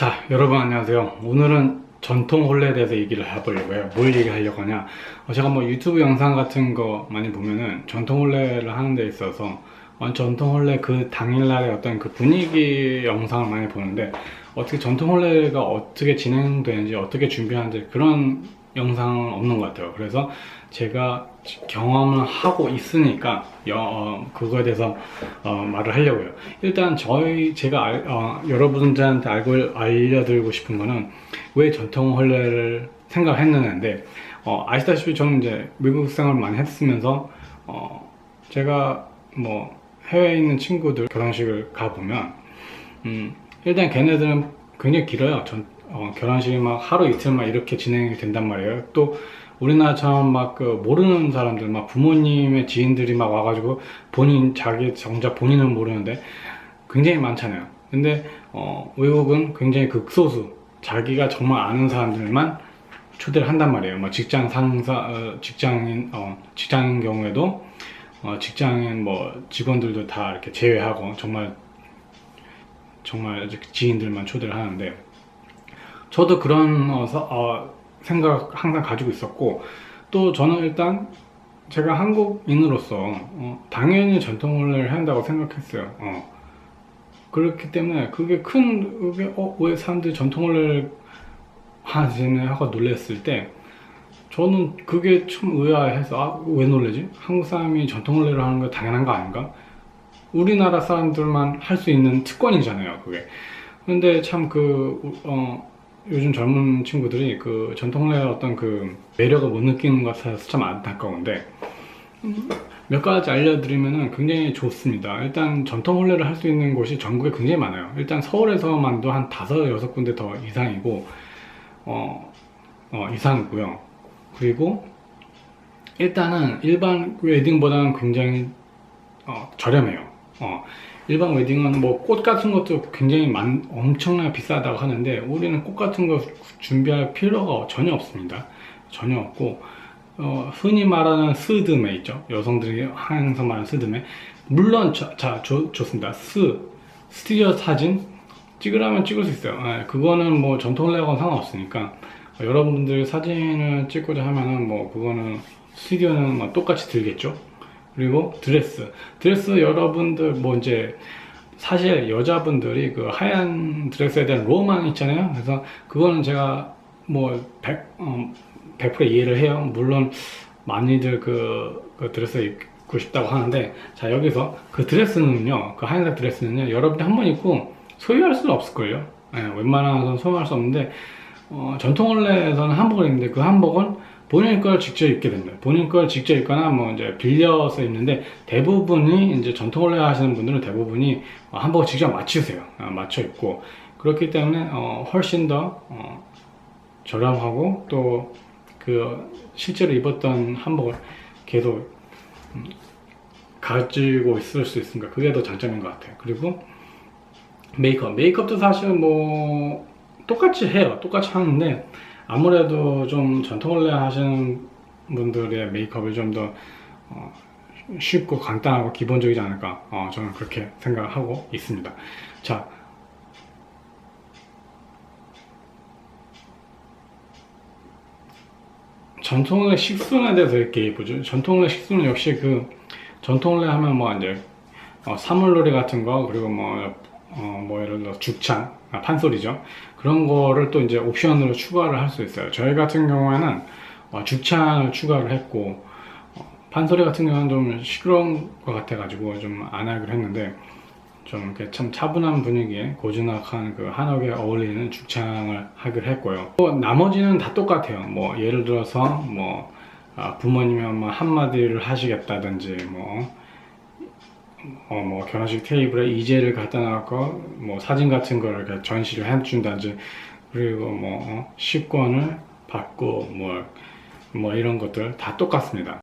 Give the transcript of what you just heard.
자, 여러분 안녕하세요. 오늘은 전통 혼례에 대해서 얘기를 해보려고 해요. 뭘 얘기하려고 하냐. 어, 제가 뭐 유튜브 영상 같은 거 많이 보면은 전통 혼례를 하는 데 있어서 어, 전통 혼례 그 당일날의 어떤 그 분위기 영상을 많이 보는데 어떻게 전통 혼례가 어떻게 진행되는지 어떻게 준비하는지 그런 영상은 없는 것 같아요. 그래서 제가 경험을 하고 있으니까 여- 어, 그거에 대해서 어, 말을 하려고요. 일단 저희 제가 알- 어, 여러분들한테 알고 알려드리고 싶은 거는 왜 전통 혼례를 생각했느냐인데 어, 아시다시피 저는 이제 미국 생활 을 많이 했으면서 어, 제가 뭐 해외에 있는 친구들 결혼식을 가 보면 음, 일단 걔네들은 굉장히 길어요. 전, 어, 결혼식이 막 하루 이틀 막 이렇게 진행이 된단 말이에요. 또 우리나라처럼 막 그 모르는 사람들, 막 부모님의 지인들이 막 와가지고 본인, 자기 정작 본인은 모르는데 굉장히 많잖아요. 근데 어, 외국은 굉장히 극소수, 자기가 정말 아는 사람들만 초대를 한단 말이에요. 뭐 직장 상사, 어, 직장인, 어, 직장인 경우에도 어, 직장인 뭐 직원들도 다 이렇게 제외하고 정말 정말 지인들만 초대를 하는데 저도 그런 어, 서- 어, 생각 항상 가지고 있었고 또 저는 일단 제가 한국인으로서 어, 당연히 전통 혼례를 해야 한다고 생각했어요. 어. 그렇기 때문에 그게 큰 그게 어, 왜 사람들이 전통 혼례를 하시네 하고 놀랬을 때 저는 그게 좀 의아해서 아, 왜 놀래지? 한국 사람이 전통 혼례를 하는 거 당연한 거 아닌가? 우리나라 사람들만 할 수 있는 특권이잖아요, 그게. 근데 참 그, 어, 요즘 젊은 친구들이 그 전통례의 어떤 그 매력을 못 느끼는 것 같아서 참 안타까운데, 음, 몇 가지 알려드리면은 굉장히 좋습니다. 일단 전통 혼례를 할 수 있는 곳이 전국에 굉장히 많아요. 일단 서울에서만도 한 다섯, 여섯 군데 더 이상이고, 어, 어, 이상이고요. 그리고 일단은 일반 웨딩보다는 굉장히 어, 저렴해요. 어, 일반 웨딩은 뭐 꽃 같은 것도 굉장히 많, 엄청나게 비싸다고 하는데 우리는 꽃 같은 거 준비할 필요가 전혀 없습니다. 전혀 없고 어, 흔히 말하는 스드메 있죠. 여성들이 항상 말하는 스드메. 물론 저- 자 좋, 좋습니다. 스 스튜디오 사진 찍으라면 찍을 수 있어요. 예, 그거는 뭐 전통례하고는 상관없으니까 어, 여러분들 사진을 찍고자 하면은 뭐 그거는 스튜디오는 뭐 똑같이 들겠죠. 그리고 드레스. 드레스 여러분들 뭐 이제 사실 여자분들이 그 하얀 드레스에 대한 로망 있잖아요. 그래서 그거는 제가 뭐 100, 어, 100% 이해를 해요. 물론 많이들 그, 그 드레스 입고 싶다고 하는데 자 여기서 그 드레스는요. 그 하얀색 드레스는요. 여러분이 한 번 입고 소유할 수는 없을걸요. 예, 웬만하면 소유할 수 없는데 어, 전통 원래에서는 한복을 입는데 그 한복은 본인 걸 직접 입게 됩니다. 본인 걸 직접 입거나 뭐 이제 빌려서 입는데 대부분이 이제 전통 원래 하시는 분들은 대부분이 어, 한복을 직접 맞추세요. 어, 맞춰 입고 그렇기 때문에 어, 훨씬 더 어, 저렴하고 또 그 실제로 입었던 한복을 계속 음, 가지고 있을 수 있으니까 그게 더 장점인 것 같아요. 그리고 메이크업, 메이크업도 사실 뭐 똑같이 해요. 똑같이 하는데 아무래도 좀 전통 원래 하시는 분들의 메이크업이 좀더 어, 쉽고 간단하고 기본적이지 않을까 어, 저는 그렇게 생각하고 있습니다. 자, 전통의 식순에 대해서 이렇게 보죠. 전통의 식순은 역시 그 전통을 하면 뭐 이제 어, 사물놀이 같은 거 그리고 뭐, 어, 뭐 예를 들어 죽창, 아, 판소리죠. 그런 거를 또 이제 옵션으로 추가를 할 수 있어요. 저희 같은 경우에는 어, 죽창을 추가를 했고 어, 판소리 같은 경우는 좀 시끄러운 것 같아가지고 좀 안 하기로 했는데 좀 이렇게 참 차분한 분위기에 고즈넉한 그 한옥에 어울리는 죽창을 하기로 했고요. 또 나머지는 다 똑같아요. 뭐 예를 들어서 뭐 아, 부모님이 뭐 한마디를 하시겠다든지 뭐 어, 뭐 결혼식 테이블에 이제를 갖다 놨고 뭐 사진 같은 거를 전시를 해준다든지 그리고 뭐 어, 식권을 받고 뭐, 뭐 이런 것들 다 똑같습니다.